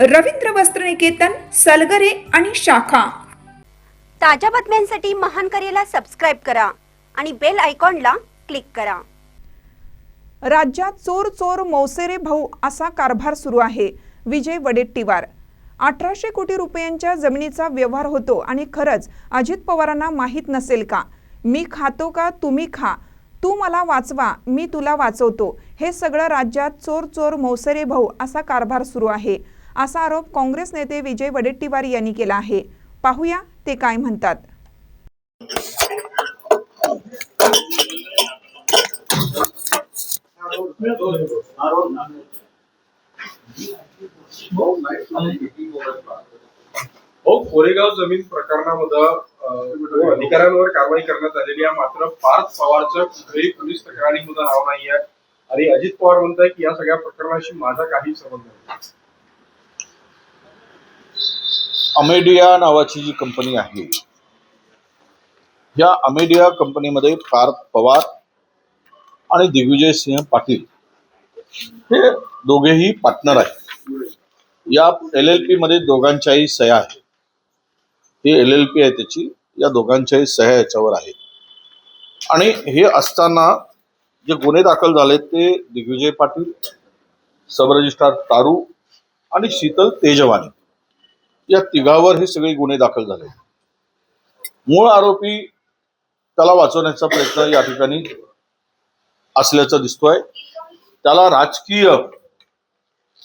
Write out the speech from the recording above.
रवींद्र वस्त्रनिकेतन सलगरे आणि शाखा. ताज्या बातम्यांसाठी महान करेला सबस्क्राईब करा आणि बेल आयकॉनला क्लिक करा. राज्यात चोर चोर मौसेरे भाऊ असा कारभार सुरू आहे. विजय वडेट्टीवार. अठराशे कोटी रुपयांच्या जमिनीचा व्यवहार होतो आणि खरंच अजित पवारांना माहीत नसेल का? मी खातो का तुम्ही खा? तू मला वाचवा मी तुला वाचवतो. हे सगळं राज्यात चोर चोर मौसेरे भाऊ असा कारभार सुरू आहे. असा आरोप काँग्रेस नेते विजय वडेट्टीवार यांनी केला आहे. पाहूया ते काय म्हणतात. हो कोरेगाव जमीन प्रकरणामध्ये हो, अधिकाऱ्यांवर कारवाई करण्यात आलेली आहे. मात्र पार्थ पवारचं कुठेही पोलीस तक्रारीमध्ये नाव नाही आहे आणि अजित पवार म्हणताय की या सगळ्या प्रकरणाशी माझा काही संबंध नाही. अमेडिया नावाची जी कंपनी आहे या अमेडिया कंपनीमध्ये पार्थ पवार आणि दिग्विजय सिंह पाटील हे दोघेही पार्टनर आहेत. या एल एल पी मध्ये दोघांच्याही सह्या आहेत. ही एल एल पी आहे त्याची या दोघांच्याही सह्या याच्यावर आहेत. आणि हे असताना जे गुन्हे दाखल झालेत ते दिग्विजय पाटील सबरजिस्ट्रार तारू आणि शीतल तेजवानी. या तिघावर हे सगळे गुन्हे दाखल झाले. मूळ आरोपी त्याला वाचवण्याचा प्रयत्न या ठिकाणी असल्याचं दिसतोय. त्याला राजकीय